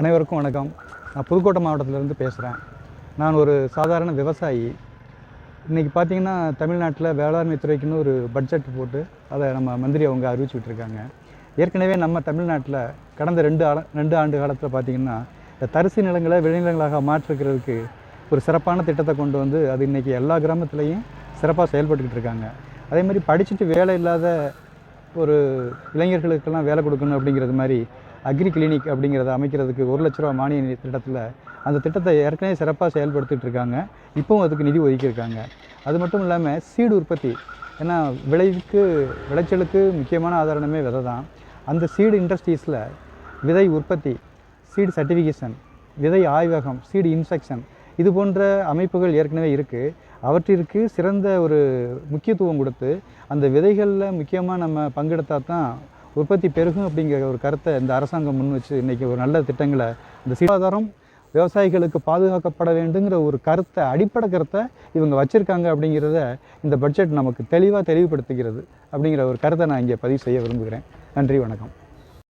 அனைவருக்கும் வணக்கம். நான் புதுக்கோட்டை மாவட்டத்திலேருந்து பேசுகிறேன் நான் ஒரு சாதாரண விவசாயி. இன்றைக்கி பார்த்தீங்கன்னா தமிழ்நாட்டில் வேளாண்மை துறைக்குன்னு ஒரு பட்ஜெட் போட்டு அதை நம்ம மந்திரி அவங்க அறிவிச்சுக்கிட்டுருக்காங்க. ஏற்கனவே நம்ம தமிழ்நாட்டில் கடந்த ரெண்டு ஆ ரெண்டு ஆண்டு காலத்தில் பார்த்திங்கன்னா இந்த தரிசு நிலங்களை விளைநிலங்களாக மாற்றிருக்கிறதுக்கு ஒரு சிறப்பான திட்டத்தை கொண்டு வந்து அது இன்றைக்கி எல்லா கிராமத்துலேயும் சிறப்பாக செயல்பட்டுக்கிட்டு இருக்காங்க. அதே மாதிரி படிச்சுட்டு வேலை இல்லாத ஒரு இளைஞர்களுக்கெல்லாம் வேலை கொடுக்கணும் அப்படிங்கிறது மாதிரி அக்ரி கிளினிக் அப்படிங்கிறத அமைக்கிறதுக்கு ஒரு லட்ச ரூபா மானிய திட்டத்தில் அந்த திட்டத்தை ஏற்கனவே சிறப்பாக செயல்படுத்திட்டு இருக்காங்க. இப்போவும் அதுக்கு நிதி ஒதுக்கியிருக்காங்க. அது மட்டும் இல்லாமல் சீடு உற்பத்தி. ஏன்னா விளைவுக்கு விளைச்சலுக்கு முக்கியமான ஆதாரணமே விதை தான். அந்த சீடு இண்டஸ்ட்ரீஸில் விதை உற்பத்தி சீடு சர்டிஃபிகேஷன் விதை ஆய்வகம் சீடு இன்ஸ்பெக்ஷன் இது போன்ற அமைப்புகள் ஏற்கனவே இருக்குது அவற்றிற்கு சிறந்த ஒரு முக்கியத்துவம் கொடுத்து அந்த விதைகளில் முக்கியமாக நம்ம பங்கெடுத்தால் தான் உற்பத்தி பெருகும் அப்படிங்கிற ஒரு கருத்தை இந்த அரசாங்கம் முன் வச்சு இன்றைக்கி ஒரு நல்ல திட்டங்களை இந்த சுகாதாரம் விவசாயிகளுக்கு பாதுகாக்கப்பட வேண்டுங்கிற ஒரு கருத்தை அடிப்படை கருத்தை இவங்க வச்சுருக்காங்க அப்படிங்கிறத இந்த பட்ஜெட் நமக்கு தெளிவாக தெளிவுபடுத்துகிறது அப்படிங்கிற ஒரு கருத்தை நான் இங்கே பதிவு செய்ய விரும்புகிறேன். நன்றி வணக்கம்.